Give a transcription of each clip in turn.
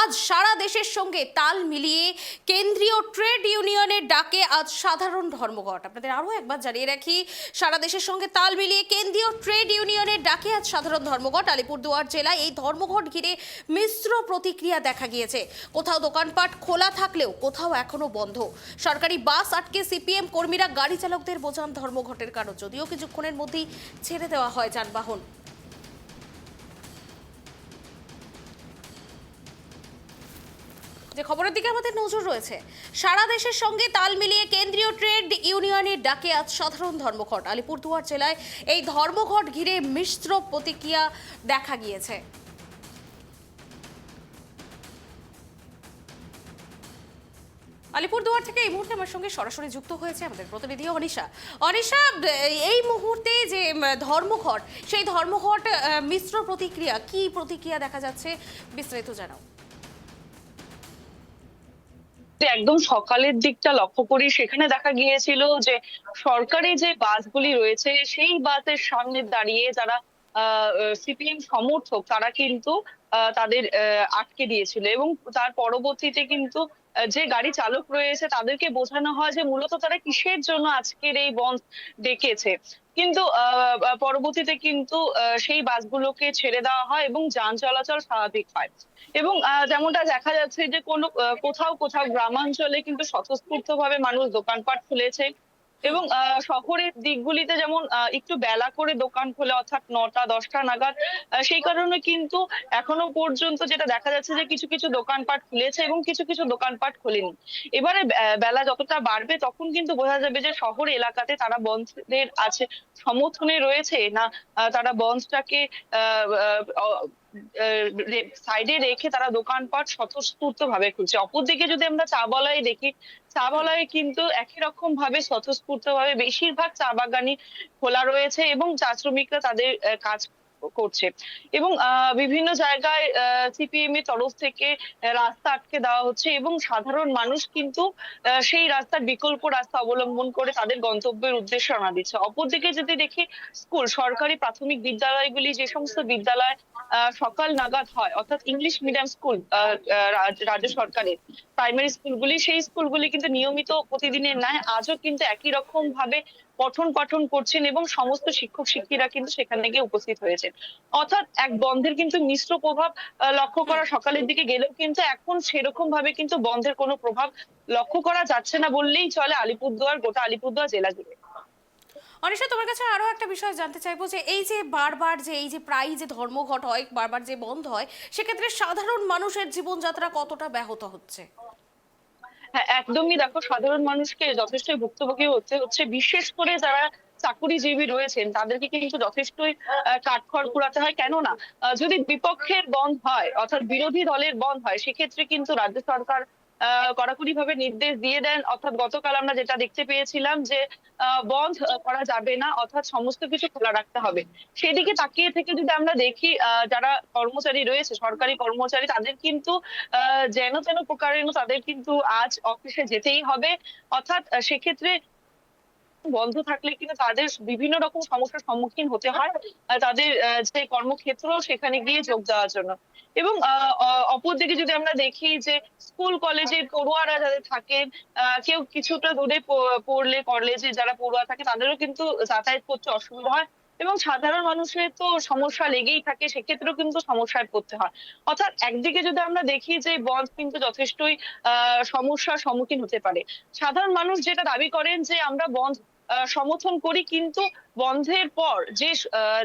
আজ সারা দেশের সঙ্গে তাল মিলিয়ে কেন্দ্রীয় ট্রেড ইউনিয়নের ডাকে আজ সাধারণ ধর্মঘট। আপনাদের আরও একবার জানিয়ে রাখি, সারা দেশের সঙ্গে তাল মিলিয়ে কেন্দ্রীয় ট্রেড ইউনিয়নের ডাকে আজ সাধারণ ধর্মঘট। আলিপুরদুয়ার জেলায় এই ধর্মঘট ঘিরে মিশ্র প্রতিক্রিয়া দেখা গিয়েছে। কোথাও দোকানপাট খোলা থাকলেও কোথাও এখনও বন্ধ। সরকারি বাস আটকে সিপিএম কর্মীরা গাড়ি চালকদের বোঝান ধর্মঘটের কারণ। যদিও কিছুক্ষণের মধ্যেই ছেড়ে দেওয়া হয় যানবাহন। যে খবরের দিকে আমাদের নজর রয়েছে। সারা দেশের সঙ্গে তাল মিলিয়ে কেন্দ্রীয় ট্রেড ইউনিয়নের ডাকে আজ সাধারণ ধর্মঘট। আলিপুরদুয়ার জেলায় এই ধর্মঘট ঘিরে মিশ্র প্রতিক্রিয়া দেখা গিয়েছে। আলিপুরদুয়ার থেকে এই মুহূর্তে আমার সঙ্গে সরাসরি যুক্ত হয়েছে আমাদের প্রতিনিধি অনিশা। অনিশা, এই মুহূর্তে যে ধর্মঘট, সেই ধর্মঘট মিশ্র প্রতিক্রিয়া, কি প্রতিক্রিয়া দেখা যাচ্ছে বিস্তারিত জানাও। যে একদম সকালের দিকটা লক্ষ্য করি। সেখানে দেখা গিয়েছিল যে সরকারি যে বাসগুলি রয়েছে, সেই বাসের সামনে দাঁড়িয়ে যারা সিপিএম সমর্থক, তারা কিন্তু তাদের আটকে দিয়েছিল এবং তার পরবর্তীতে কিন্তু যে গাড়ি চালক রয়েছে তাদেরকে বোঝানো হয় যে মূলত তারা কিসের জন্য আজকের এই বন্ধ ডেকেছে। কিন্তু পরবর্তীতে কিন্তু সেই বাসগুলোকে ছেড়ে দেওয়া হয় এবং যান চলাচল স্বাভাবিক হয়। এবং যেমনটা দেখা যাচ্ছে যে কোনো কোথাও কোথাও গ্রামাঞ্চলে কিন্তু স্বতঃস্ফূর্ত ভাবে মানুষ দোকানপাট খুলেছে। এবং শহরের দিকগুলিতে যেমন একটু বেলা করে দোকান খোলে অর্থাৎ নটা, দশটা নাগাদ সেই কারণে কিন্তু এখনও পর্যন্ত যেটা দেখা যাচ্ছে যে কিছু কিছু দোকানপাট খুলেছে এবং কিছু কিছু দোকানপাট খোলেনি। এবারে বেলা যতটা বাড়বে তখন কিন্তু বোঝা যাবে যে শহর এলাকাতে তারা বন্ধের আছে, সমর্থনে রয়েছে না তারা বন্ধটাকে সাইডে রেখে তারা দোকানপাট স্বতঃস্ফূর্ত ভাবে খুলছে। অপরদিকে যদি আমরা চা বলাই দেখি, চা বলায় কিন্তু একই রকম ভাবে স্বতঃস্ফূর্ত ভাবে বেশিরভাগ চা বাগানই খোলা রয়েছে এবং চা শ্রমিকরা তাদের কাজ করছে। এবং বিভিন্ন জায়গায় সিপিএম এর তরফ থেকে রাস্তা আটকে দেওয়া হচ্ছে এবং সাধারণ মানুষ কিন্তু সেই রাস্তার বিকল্প রাস্তা অবলম্বন করে তাদের গন্তব্যের উদ্দেশ্যে রওনা দিচ্ছে। অপরদিকে যদি দেখি, স্কুল, সরকারি প্রাথমিক বিদ্যালয়গুলি যে সমস্ত বিদ্যালয় সকাল নাগাদ হয়, অর্থাৎ ইংলিশ মিডিয়াম স্কুল রাজ্য সরকারের প্রাইমারি স্কুলগুলি, সেই স্কুলগুলি কিন্তু নিয়মিত প্রতিদিনের ন্যায় আজও কিন্তু একই রকম ভাবে পঠন পাঠন করছেন এবং সমস্ত শিক্ষক শিক্ষিরা কিন্তু সেখানে গিয়ে উপস্থিত হয়েছেন। অর্থাৎ এক বন্ধের কিন্তু মিশ্র প্রভাব লক্ষ্য করা সকালের দিকে গেলেও কিন্তু এখন সেরকম ভাবে কিন্তু বন্ধের কোনো প্রভাব লক্ষ্য করা যাচ্ছে না বললেই চলে আলিপুরদুয়ার, গোটা আলিপুরদুয়ার জেলা জুড়ে। অনিশা, তোমার কাছে আরও একটা বিষয় জানতে চাইব যে এই যে বারবার যে, এই যে প্রায় যে ধর্মঘট হয়, বারবার যে বন্ধ হয়, সেক্ষেত্রে সাধারণ মানুষের জীবনযাত্রা কতটা ব্যাহত হচ্ছে? হ্যাঁ একদমই দেখো, সাধারণ মানুষকে যথেষ্টই ভুক্তভোগী হচ্ছে হচ্ছে বিশেষ করে যারা চাকুরিজীবী রয়েছেন, তাদেরকে কিন্তু যথেষ্টই কাঠখড় কুড়াতে হয়। কেননা যদি বিপক্ষের বন্ধ হয়, অর্থাৎ বিরোধী দলের বন্ধ হয়, সেক্ষেত্রে কিন্তু রাজ্য সরকার কড়াকড়ি ভাবে নির্দেশ দিয়ে দেন। অর্থাৎ গতকাল আমরা যেটা দেখতে পেয়েছিলাম যে বন্ধ করা যাবে না, অর্থাৎ সমস্ত কিছু খোলা রাখতে হবে। সেদিকে তাকিয়ে থেকে যদি আমরা দেখি যারা কর্মচারী রয়েছে, সরকারি কর্মচারী, তাদের কিন্তু যেন তেন প্রকারেণ তাদের কিন্তু আজ অফিসে যেতেই হবে। অর্থাৎ সেক্ষেত্রে বন্ধ থাকলে কিন্তু তাদের বিভিন্ন রকম সমস্যার সম্মুখীন হতে হয় তাদের যে কর্মক্ষেত্র সেখানে গিয়ে যোগ দেওয়ার জন্য। এবং অপরদিকে যদি আমরা দেখি যে স্কুল, কলেজের পড়ুয়ারা যাদের থাকেন কেউ কিছুটা দূরে পড়লে, কলেজে যারা পড়ুয়া থাকে, তাদেরও কিন্তু যাতায়াত করতে অসুবিধা হয়। এবং সাধারণ মানুষের তো সমস্যা লেগেই থাকে, সেক্ষেত্রেও কিন্তু সমস্যায় পড়তে হয়। অর্থাৎ একদিকে যদি আমরা দেখি যে বন্ধ কিন্তু যথেষ্টই সমস্যার সম্মুখীন হতে পারে। সাধারণ মানুষ যেটা দাবি করেন যে আমরা বন্ধ সমর্থন করি কিন্তু বন্ধের পর যে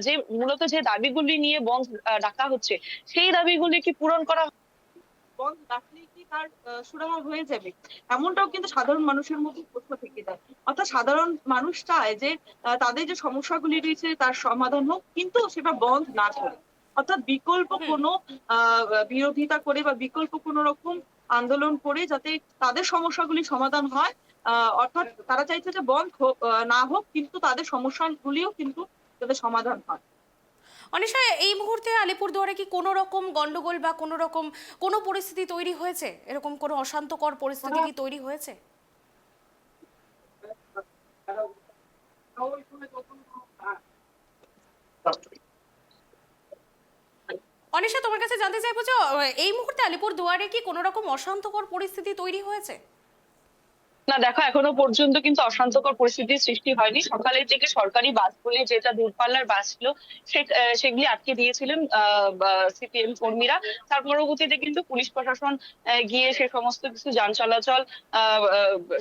যে মূলত যে দাবিগুলি নিয়ে বন্ধ ডাকা হচ্ছে, সেই দাবিগুলি কি পূরণ করা বন্ধ রাখলেই কি তার সুরাহা হয়ে যাবে? এমনটাও কিন্তু সাধারণ মানুষের মধ্যে প্রশ্ন থেকে যায়। অর্থাৎ সাধারণ মানুষ চায় যে তাদের যে সমস্যাগুলি রয়েছে তার সমাধান হোক কিন্তু সেটা বন্ধ না করে। অর্থাৎ বিকল্প কোনো বিরোধিতা করে বা বিকল্প কোনো রকম আন্দোলন করে যাতে তাদের সমস্যাগুলি সমাধান হয় আহ, অর্থাৎ তারা চাইছে যে বন্ধ না হোক কিন্তু তাদের সমস্যাগুলিও কিন্তু যাতে সমাধান হয়। অনিশা এই মুহূর্তে আলিপুরদুয়ারে কি কোনো রকম গন্ডগোল বা কোনো রকম কোনো পরিস্থিতি তৈরি হয়েছে? এরকম কোনো অশান্তকর পরিস্থিতি কি তৈরি হয়েছে? অনিশা তোমার কাছে জানতে চাইব যে এই মুহূর্তে আলিপুর দুয়ারে কি কোনো রকম অশান্তকর পরিস্থিতি তৈরি হয়েছে? না, দেখো, এখনও পর্যন্ত কিন্তু অশান্তকর পরিস্থিতির সৃষ্টি হয়নি। সকালের দিকে সরকারি বাসগুলি, যেটা দূরপাল্লার বাস ছিল সেগুলি আটকে দিয়েছিলেন সিপিএম কর্মীরা। তার পরবর্তীতে কিন্তু পুলিশ প্রশাসন গিয়ে সে সমস্ত কিছু যান চলাচল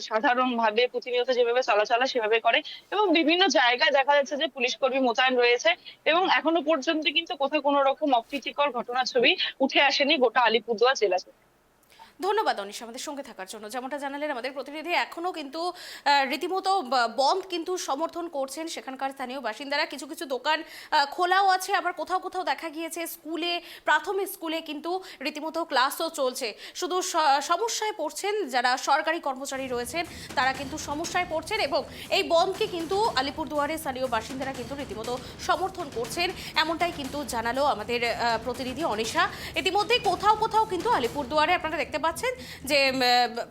সাধারণ ভাবে প্রতিনিয়ত যেভাবে চলাচল সেভাবে করে এবং বিভিন্ন জায়গায় দেখা যাচ্ছে যে পুলিশ কর্মী মোতায়েন রয়েছে এবং এখনও পর্যন্ত কিন্তু কোথাও কোনো রকম অপ্রীতিকর ঘটনার ছবি উঠে আসেনি গোটা আলিপুরদুয়ার জেলাতে। ধন্যবাদ অনিশা আমাদের সঙ্গে থাকার জন্য। যেমনটা জানালেন, আমাদের প্রতিনিধি এখনও কিন্তু রীতিমতো বন্ধ কিন্তু সমর্থন করছেন সেখানকার স্থানীয় বাসিন্দারা। কিছু কিছু দোকান খোলাও আছে, আবার কোথাও কোথাও দেখা গিয়েছে স্কুলে, প্রাথমিক স্কুলে কিন্তু রীতিমতো ক্লাসও চলছে। শুধু সমস্যায় পড়ছেন যারা সরকারি কর্মচারী রয়েছেন, তারা কিন্তু সমস্যায় পড়ছেন এবং এই বন্ধকে কিন্তু আলিপুরদুয়ারের স্থানীয় বাসিন্দারা কিন্তু রীতিমতো সমর্থন করছেন। এমনটাই কিন্তু জানালো আমাদের প্রতিনিধি অনিশা। ইতিমধ্যে কোথাও কোথাও কিন্তু আলিপুরদুয়ারে আপনারা দেখতে পাচ্ছেন যে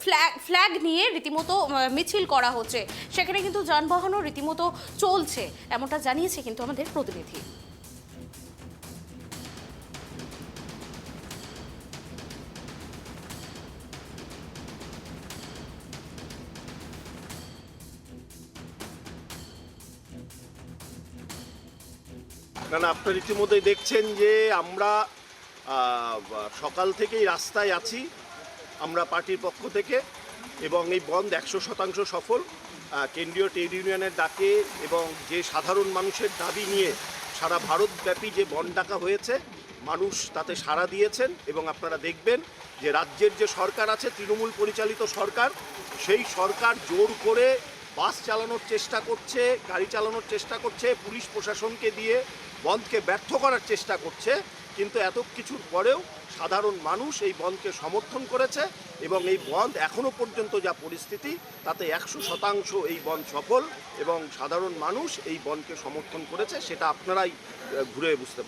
ফ্ল্যাগ ফ্ল্যাগ নিয়ে রীতিমতো মিছিল করা হচ্ছে। সেখানে কিন্তু যানবাহনও রীতিমতো চলছে, এমনটা জানিয়েছে কিন্তু আমাদের প্রতিনিধি। না আপনার ইতিমধ্যেই দেখছেন যে আমরা সকাল থেকেই রাস্তায় আছি। আমরা পার্টির পক্ষ থেকে এবং এই বন্ধ একশো শতাংশ সফল কেন্দ্রীয় ট্রেড ইউনিয়নের ডাকে এবং যে সাধারণ মানুষের দাবি নিয়ে সারা ভারতব্যাপী যে বন ডাকা হয়েছে, মানুষ তাতে সাড়া দিয়েছেন এবং আপনারা দেখবেন যে রাজ্যের যে সরকার আছে, তৃণমূল পরিচালিত সরকার, সেই সরকার জোর করে বাস চালানোর চেষ্টা করছে, গাড়ি চালানোর চেষ্টা করছে, পুলিশ প্রশাসনকে দিয়ে বন্ধকে ব্যর্থ করার চেষ্টা করছে। কিন্তু এত কিছুর পরেও সাধারণ মানুষ এই বন্ধকে সমর্থন করেছে এবং এই বন্ধ এখনও পর্যন্ত যা পরিস্থিতি, তাতে একশো শতাংশ এই বন্ধ সফল এবং সাধারণ মানুষ এই বন্ধকে সমর্থন করেছে, সেটা আপনারাই ঘুরে বুঝতে